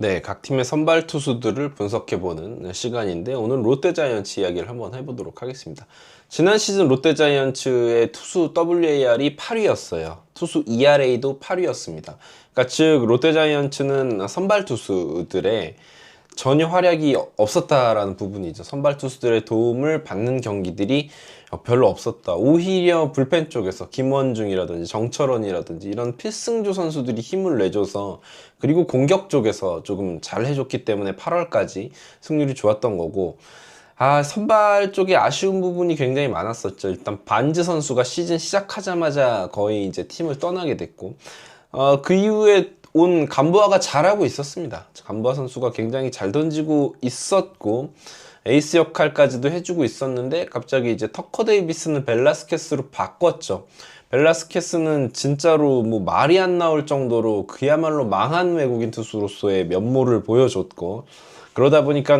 네, 각 팀의 선발 투수들을 분석해보는 시간인데 오늘 롯데자이언츠 이야기를 한번 해보도록 하겠습니다. 지난 시즌 롯데자이언츠의 투수 WAR이 8위였어요. 투수 ERA도 8위였습니다. 그러니까 즉 롯데자이언츠는 선발 투수들의 전혀 활약이 없었다라는 부분이죠. 선발 투수들의 도움을 받는 경기들이 별로 없었다. 오히려 불펜 쪽에서 김원중이라든지 정철원이라든지 이런 필승조 선수들이 힘을 내줘서 그리고 공격 쪽에서 조금 잘 해줬기 때문에 8월까지 승률이 좋았던 거고 아, 선발 쪽에 아쉬운 부분이 굉장히 많았었죠. 일단 반즈 선수가 시즌 시작하자마자 거의 이제 팀을 떠나게 됐고, 어, 그 이후에 온 감부아가 잘하고 있었습니다. 감부아 선수가 굉장히 잘 던지고 있었고, 에이스 역할까지도 해주고 있었는데, 갑자기 이제 터커 데이비스는 벨라스케스로 바꿨죠. 벨라스케스는 진짜로 뭐 말이 안 나올 정도로 그야말로 망한 외국인 투수로서의 면모를 보여줬고, 그러다 보니까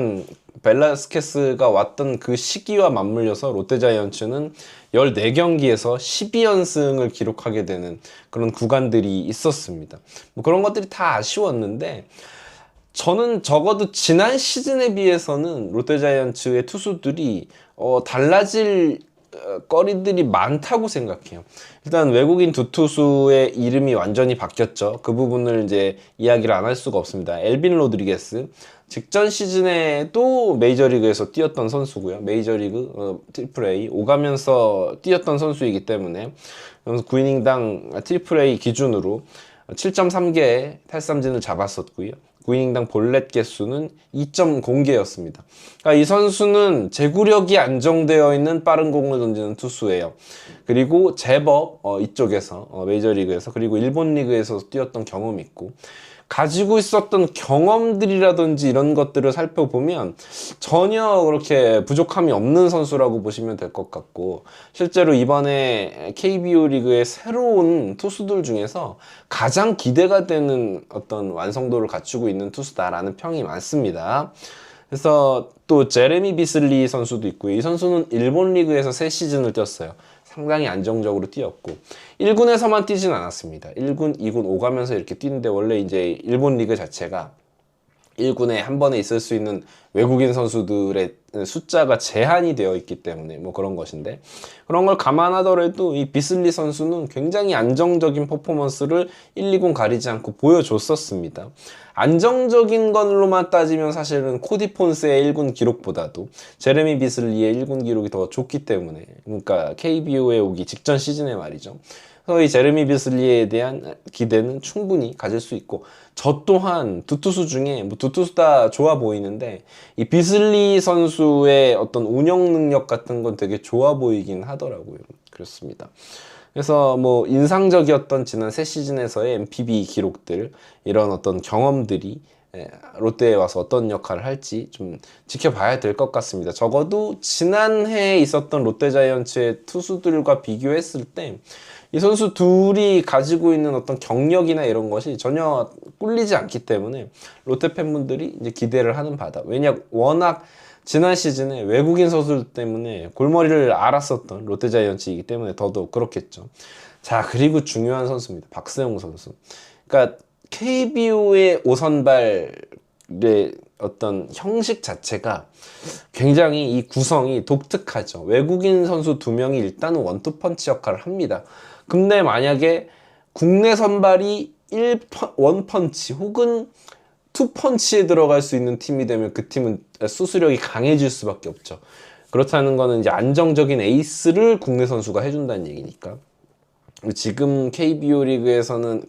벨라스케스가 왔던 그 시기와 맞물려서 롯데자이언츠는 14경기에서 12연승을 기록하게 되는 그런 구간들이 있었습니다. 뭐 그런 것들이 다 아쉬웠는데 저는 적어도 지난 시즌에 비해서는 롯데자이언츠의 투수들이 어, 달라질 어, 거리들이 많다고 생각해요. 일단 외국인 두 투수의 이름이 완전히 바뀌었죠. 그 부분을 이제 이야기를 안 할 수가 없습니다. 엘빈 로드리게스 직전 시즌에도 메이저리그에서 뛰었던 선수고요. 메이저리그 어, 트리플 A 오가면서 뛰었던 선수이기 때문에 9이닝당 트리플 A 기준으로 7.3개의 탈삼진을 잡았었고요. 9이닝당 볼넷 개수는 2.0개였습니다. 그러니까 이 선수는 제구력이 안정되어 있는 빠른 공을 던지는 투수예요. 그리고 제법 어, 이쪽에서 어, 메이저리그에서 그리고 일본 리그에서 뛰었던 경험이 있고 가지고 있었던 경험들이라든지 이런 것들을 살펴보면 전혀 그렇게 부족함이 없는 선수라고 보시면 될 것 같고 실제로 이번에 KBO 리그의 새로운 투수들 중에서 가장 기대가 되는 어떤 완성도를 갖추고 있는 투수다라는 평이 많습니다. 그래서 또 제레미 비슬리 선수도 있고요. 이 선수는 일본 리그에서 새 시즌을 뛰었어요. 상당히 안정적으로 뛰었고 1군에서만 뛰진 않았습니다. 1군, 2군 오가면서 이렇게 뛰는데 원래 이제 일본 리그 자체가 1군에 한 번에 있을 수 있는 외국인 선수들의 숫자가 제한이 되어 있기 때문에 뭐 그런 것인데 그런 걸 감안하더라도 이 비슬리 선수는 굉장히 안정적인 퍼포먼스를 1, 2군 가리지 않고 보여줬었습니다. 안정적인 걸로만 따지면 사실은 코디 폰스의 1군 기록보다도 제레미 비슬리의 1군 기록이 더 좋기 때문에 그러니까 KBO에 오기 직전 시즌에 말이죠. 이 제레미 비슬리에 대한 기대는 충분히 가질 수 있고 저 또한 두 투수 중에 뭐 두 투수 다 좋아 보이는데 이 비슬리 선수의 어떤 운영 능력 같은 건 되게 좋아 보이긴 하더라고요. 그렇습니다. 그래서 뭐 인상적이었던 지난 새 시즌에서의 MPB 기록들 이런 어떤 경험들이 예, 롯데에 와서 어떤 역할을 할지 좀 지켜봐야 될 것 같습니다. 적어도 지난해에 있었던 롯데 자이언츠의 투수들과 비교했을 때 이 선수 둘이 가지고 있는 어떤 경력이나 이런 것이 전혀 꿀리지 않기 때문에 롯데 팬분들이 이제 기대를 하는 바다. 왜냐 워낙 지난 시즌에 외국인 선수들 때문에 골머리를 앓았었던 롯데 자이언츠이기 때문에 더더욱 그렇겠죠. 자 그리고 중요한 선수입니다. 박세용 선수. 그러니까 KBO의 오선발의 어떤 형식 자체가 굉장히 이 구성이 독특하죠. 외국인 선수 두 명이 일단 원투펀치 역할을 합니다. 근데 만약에 국내 선발이 1 원펀치 혹은 투펀치에 들어갈 수 있는 팀이 되면 그 팀은 수수력이 강해질 수밖에 없죠. 그렇다는 거는 이제 안정적인 에이스를 국내 선수가 해준다는 얘기니까. 지금 KBO 리그에서는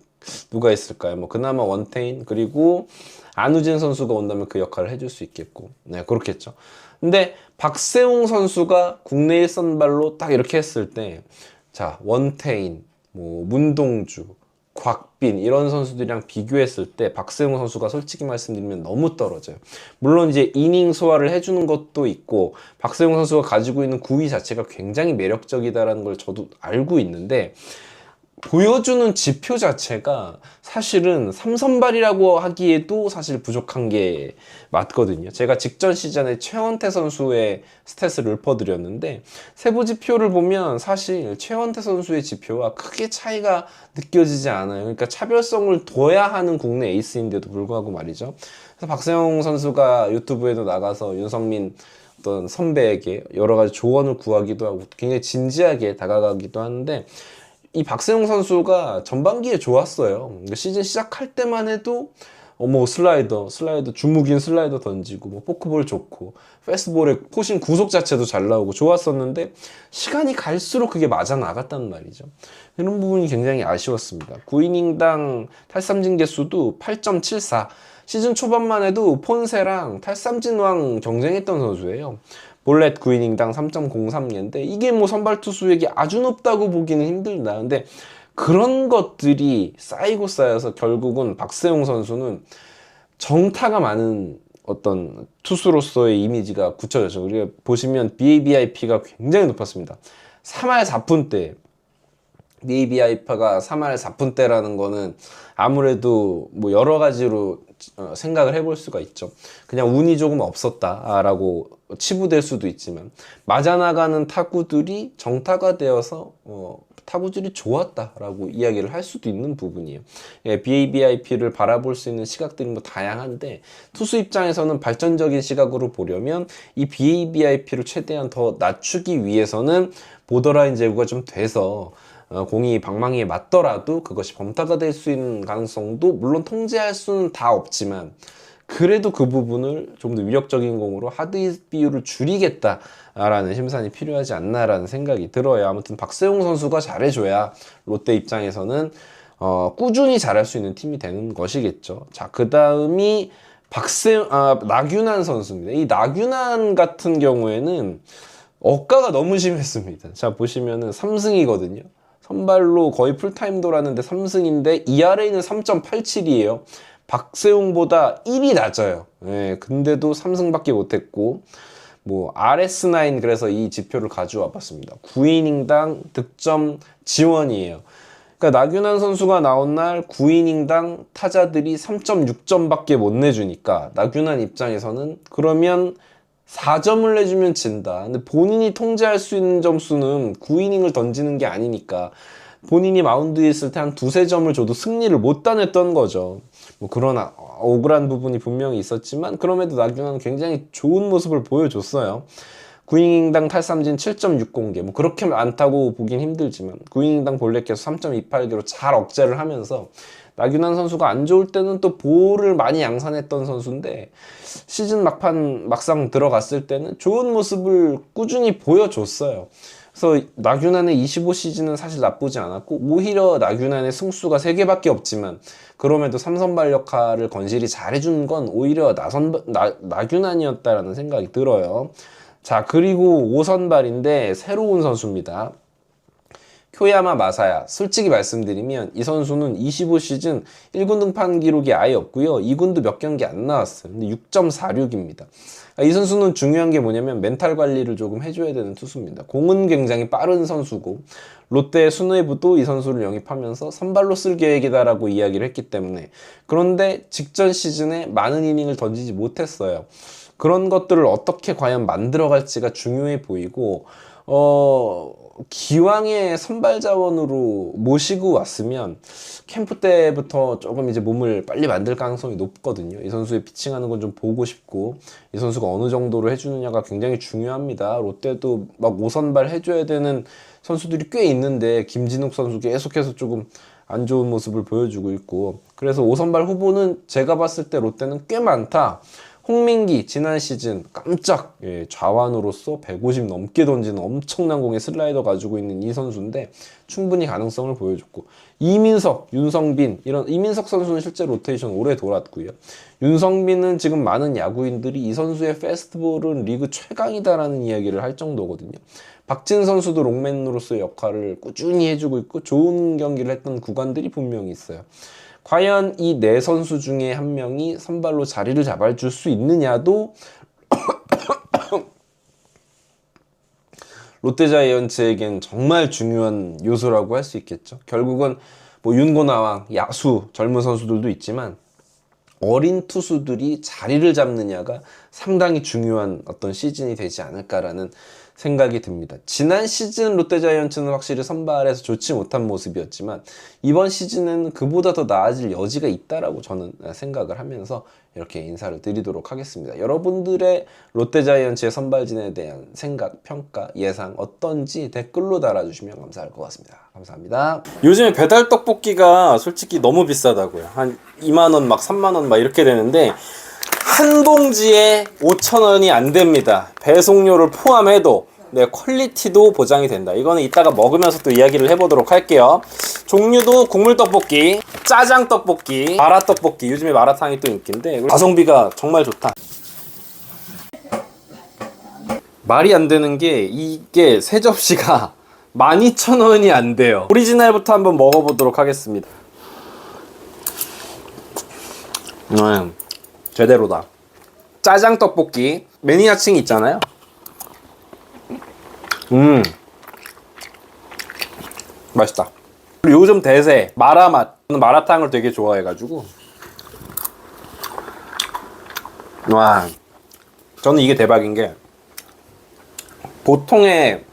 누가 있을까요? 뭐 그나마 원테인 그리고 안우진 선수가 온다면 그 역할을 해줄 수 있겠고, 네 그렇겠죠. 근데 박세웅 선수가 국내 1선발로 딱 이렇게 했을 때, 자 원테인, 뭐 문동주, 곽빈 이런 선수들이랑 비교했을 때 박세웅 선수가 솔직히 말씀드리면 너무 떨어져요. 물론 이제 이닝 소화를 해주는 것도 있고 박세웅 선수가 가지고 있는 구위 자체가 굉장히 매력적이다라는 걸 저도 알고 있는데 보여주는 지표 자체가 사실은 삼선발이라고 하기에도 사실 부족한 게 맞거든요. 제가 직전 시즌에 최원태 선수의 스탯을 읊어드렸는데 세부 지표를 보면 사실 최원태 선수의 지표와 크게 차이가 느껴지지 않아요. 그러니까 차별성을 둬야 하는 국내 에이스인데도 불구하고 말이죠. 그래서 박세영 선수가 유튜브에도 나가서 윤성민 어떤 선배에게 여러 가지 조언을 구하기도 하고 굉장히 진지하게 다가가기도 하는데 이 박세용 선수가 전반기에 좋았어요. 그러니까 시즌 시작할 때만 해도 어뭐 슬라이더, 슬라이더 주무긴 슬라이더 던지고 뭐 포크볼 좋고 패스트볼의 포신 구속 자체도 잘 나오고 좋았었는데 시간이 갈수록 그게 맞아 나갔단 말이죠. 이런 부분이 굉장히 아쉬웠습니다. 9이닝당 탈삼진 개수도 8.74. 시즌 초반만 해도 폰세랑 탈삼진왕 경쟁했던 선수예요. 볼렛 9이닝당 3.03개인데 이게 뭐 선발 투수에게 아주 높다고 보기는 힘들다. 근데 그런 것들이 쌓이고 쌓여서 결국은 박세용 선수는 정타가 많은 어떤 투수로서의 이미지가 굳혀졌죠. 우리가 보시면 BABIP가 굉장히 높았습니다. 3할 4푼 대. BABIP가 3할 4푼대라는 거는 아무래도 뭐 여러 가지로 어, 생각을 해볼 수가 있죠. 그냥 운이 조금 없었다라고 치부될 수도 있지만 맞아 나가는 타구들이 정타가 되어서 어, 타구질이 좋았다라고 이야기를 할 수도 있는 부분이에요. 예, BABIP를 바라볼 수 있는 시각들이 뭐 다양한데 투수 입장에서는 발전적인 시각으로 보려면 이 BABIP를 최대한 더 낮추기 위해서는 보더라인 제구가 좀 돼서 어, 공이 방망이에 맞더라도 그것이 범타가 될 수 있는 가능성도 물론 통제할 수는 다 없지만 그래도 그 부분을 좀 더 위력적인 공으로 하드잇 비율을 줄이겠다라는 심산이 필요하지 않나라는 생각이 들어요. 아무튼 박세용 선수가 잘해줘야 롯데 입장에서는 어, 꾸준히 잘할 수 있는 팀이 되는 것이겠죠. 자, 그 다음이 박세, 아, 나균환 선수입니다. 이 나균환 같은 경우에는 억가가 너무 심했습니다. 자, 보시면은 3승이거든요. 선발로 거의 풀타임 돌았는데 3승인데 ERA는 3.87이에요. 박세웅보다 1이 낮아요. 예, 근데도 3승밖에 못했고 뭐 RS9 그래서 이 지표를 가져와 봤습니다. 9이닝당 득점 지원이에요. 그러니까 나균환 선수가 나온 날 9이닝당 타자들이 3.6점밖에 못 내주니까 나균환 입장에서는 그러면 4점을 내주면 진다. 근데 본인이 통제할 수 있는 점수는 9이닝을 던지는 게 아니니까 본인이 마운드에 있을 때 한 두세 점을 줘도 승리를 못 따냈던 거죠. 뭐 그런 아- 억울한 부분이 분명히 있었지만 그럼에도 나균환은 굉장히 좋은 모습을 보여줬어요. 9이닝당 탈삼진 7.60개 뭐 그렇게 많다고 보긴 힘들지만 9이닝당 볼넷 개수 3.28개로 잘 억제를 하면서 나균환 선수가 안 좋을 때는 또 볼을 많이 양산했던 선수인데 시즌 막판 막상 들어갔을 때는 좋은 모습을 꾸준히 보여줬어요. 그래서 나균환의 25 시즌은 사실 나쁘지 않았고 오히려 나균환의 승수가 3개밖에 없지만 그럼에도 삼선발 역할을 건실히 잘해준 건 오히려 나선 나, 나균환이었다라는 생각이 들어요. 자 그리고 5선발인데 새로운 선수입니다. 쿄야마 마사야. 솔직히 말씀드리면 이 선수는 25시즌 1군 등판 기록이 아예 없고요. 2군도 몇 경기 안 나왔어요. 근데 6.46입니다. 이 선수는 중요한 게 뭐냐면 멘탈 관리를 조금 해줘야 되는 투수입니다. 공은 굉장히 빠른 선수고 롯데 수뇌부도 이 선수를 영입하면서 선발로 쓸 계획이다라고 이야기를 했기 때문에 그런데 직전 시즌에 많은 이닝을 던지지 못했어요. 그런 것들을 어떻게 과연 만들어갈지가 중요해 보이고 어 기왕에 선발 자원으로 모시고 왔으면 캠프 때부터 조금 이제 몸을 빨리 만들 가능성이 높거든요. 이 선수의 피칭하는 건 좀 보고 싶고 이 선수가 어느 정도로 해주느냐가 굉장히 중요합니다. 롯데도 막 5선발 해줘야 되는 선수들이 꽤 있는데 김진욱 선수 계속해서 조금 안 좋은 모습을 보여주고 있고 그래서 5선발 후보는 제가 봤을 때 롯데는 꽤 많다. 홍민기 지난 시즌 깜짝 예, 좌완으로서 150 넘게 던지는 엄청난 공의 슬라이더 가지고 있는 이 선수인데 충분히 가능성을 보여줬고 이민석, 윤성빈 이런 이민석 선수는 실제 로테이션 오래 돌았고요. 윤성빈은 지금 많은 야구인들이 이 선수의 페스트볼은 리그 최강이다라는 이야기를 할 정도거든요. 박진 선수도 롱맨으로서의 역할을 꾸준히 해주고 있고 좋은 경기를 했던 구간들이 분명히 있어요. 과연 이 네 선수 중에 한 명이 선발로 자리를 잡아줄 수 있느냐도 롯데자이언츠에겐 정말 중요한 요소라고 할 수 있겠죠. 결국은 뭐 윤고나왕, 야수, 젊은 선수들도 있지만 어린 투수들이 자리를 잡느냐가 상당히 중요한 어떤 시즌이 되지 않을까라는 생각이 듭니다. 지난 시즌 롯데자이언츠는 확실히 선발에서 좋지 못한 모습이었지만 이번 시즌은 그보다 더 나아질 여지가 있다라고 저는 생각을 하면서 이렇게 인사를 드리도록 하겠습니다. 여러분들의 롯데자이언츠의 선발진에 대한 생각, 평가, 예상 어떤지 댓글로 달아주시면 감사할 것 같습니다. 감사합니다. 요즘에 배달 떡볶이가 솔직히 너무 비싸다고요. 한 2만 원, 막 3만 원, 막 이렇게 되는데 한 봉지에 5천 원이 안 됩니다. 배송료를 포함해도 네, 퀄리티도 보장이 된다. 이거는 이따가 먹으면서 또 이야기를 해보도록 할게요. 종류도 국물 떡볶이, 짜장 떡볶이, 마라 떡볶이. 요즘에 마라탕이 또 인기인데 가성비가 정말 좋다. 말이 안 되는 게 이게 세 접시가 12,000원이 안 돼요. 오리지널부터 한번 먹어보도록 하겠습니다. 음, 제대로다. 짜장 떡볶이 매니아층 있잖아요. 음, 맛있다. 요즘 대세 마라 맛. 마라탕을 되게 좋아해가지고. 와, 저는 이게 대박인 게 보통의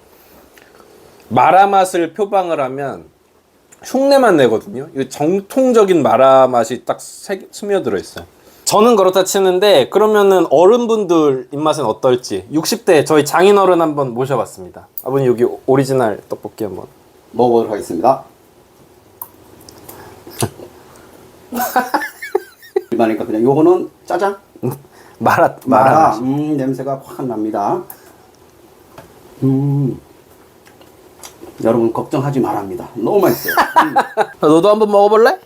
마라 맛을 표방을 하면 흉내만 내거든요. 이 정통적인 마라 맛이 딱 새- 스며들어 있어요. 저는 그렇다 치는데 그러면은 어른분들 입맛은 어떨지 60대 저희 장인어른 한번 모셔봤습니다. 아버님 여기 오리지널 떡볶이 한번. 먹어보도록 하겠습니다. 일반이니까 그냥 요거는 짜장 마라 마라. 마라. 음 냄새가 확 납니다. 음 여러분 걱정하지 말합니다. 너무 맛있어요. 음. 너도 한번 먹어볼래?